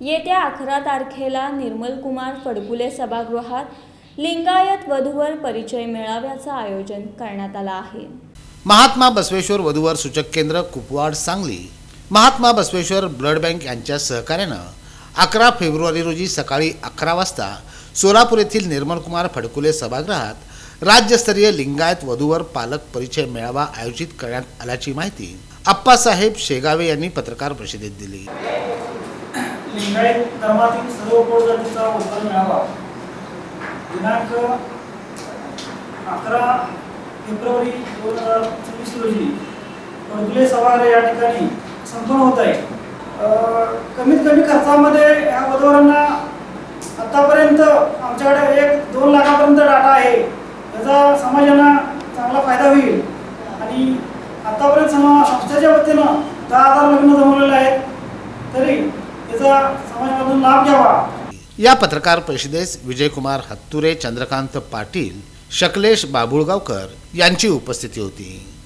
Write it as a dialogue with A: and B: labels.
A: येत्या अकरा तारखेला निर्मलकुमार फडकुले सभागृहात लिंगायत वधूवर परिचय मेळाव्याचं आयोजन करण्यात आलं आहे.
B: महात्मा बसवेश्वर वधूवर सूचक केंद्र कुपवाड सांगली. महात्मा बसवेश्वर ब्लड बँक यांच्या सहकार्यानं अकरा फेब्रुवारी रोजी सकाळी अकरा वाजता सोलापूर येथील निर्मलकुमार फडकुले सभागृहात राज्यस्तरीय लिंगायत वधूवर पालक परिचय मेळावा आयोजित करण्यात आल्याची माहिती अप्पासाहेब शेगावे यांनी पत्रकार परिषदेत दिली.
C: लिंगायत धर्मातील सर्व पोटजातीचा उत्तर मिळावा. दिनांक अकरा फेब्रुवारी दोन हजार चोवीस रोजी पडकुले सभागृह या ठिकाणी संपन्न होत आहे. कमीत कमी खर्चामध्ये ह्या वधूवरांना आतापर्यंत आमच्याकडे एक दोन लाखापर्यंत डाटा आहे. त्याचा समाजांना चांगला फायदा होईल. आणि आतापर्यंत समा संस्थेच्या वतीनं दहा हजार लग्न जमवलेले आहेत. त्याचा समाजामधून लाभ घ्यावा.
B: या पत्रकार परिषदेस विजयकुमार हत्तुरे चंद्रकांत पाटील शकलेश बाबुळगावकर यांची उपस्थिती होती.